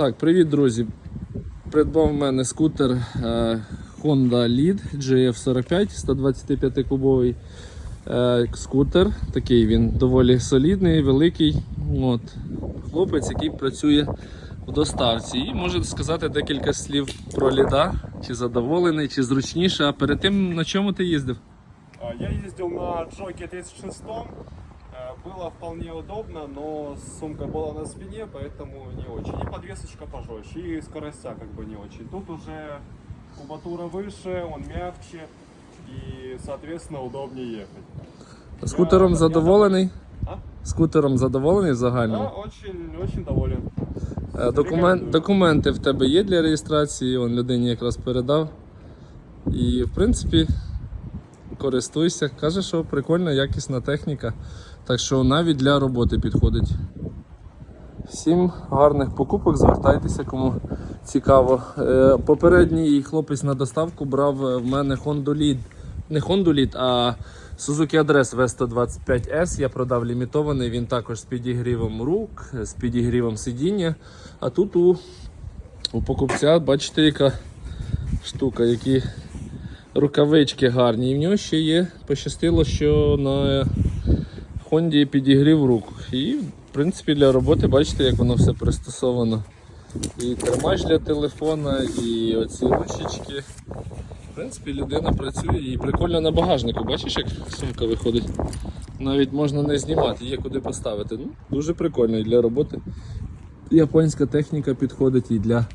Так, привіт, друзі. Придбав в мене скутер е, Honda Lead GF45 125 кубовий скутер. Такий він доволі солідний, великий. От. Хлопець, який працює в доставці. І може сказати декілька слів про ліда, чи задоволений, чи зручніше. А перед тим на чому ти їздив? Я ездил на Джоке 36 э, было вполне удобно, но сумка была на спине, поэтому не очень. И подвесочка пожестче, и скоростя как бы не очень. Тут уже кубатура выше, он мягче, и, соответственно, удобнее ехать. Скутером я задоволений? А? Скутером задоволений загально? Да, очень, очень доволен. Е, Документ, документи в тебе є для реєстрації, он людині якраз передав. І в принципі користуйся. Каже, що прикольна, якісна техніка. Так що навіть для роботи підходить. Всім гарних покупок, звертайтеся, кому цікаво. Е, Попередній хлопець на доставку брав е, в мене Honda Lead. Не Honda Lead, а Suzuki Address V125S. Я продав лімітований, він також з підігрівом рук, з підігрівом сидіння. А тут у, у покупця, бачите, яка штука, які рукавички гарні. І в нього ще є, пощастило, що на Хонді підігрів рук. І, в принципі, для роботи бачите, як воно все пристосовано. І тримач для телефона, і оці ручечки. В принципі, людина працює і прикольно на багажнику. Бачиш, як сумка виходить? Навіть можна не знімати, є куди поставити. Ну, дуже прикольно і для роботи. Японська техніка підходить і для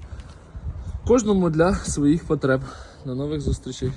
кожному для своїх потреб. До нових зустрічей.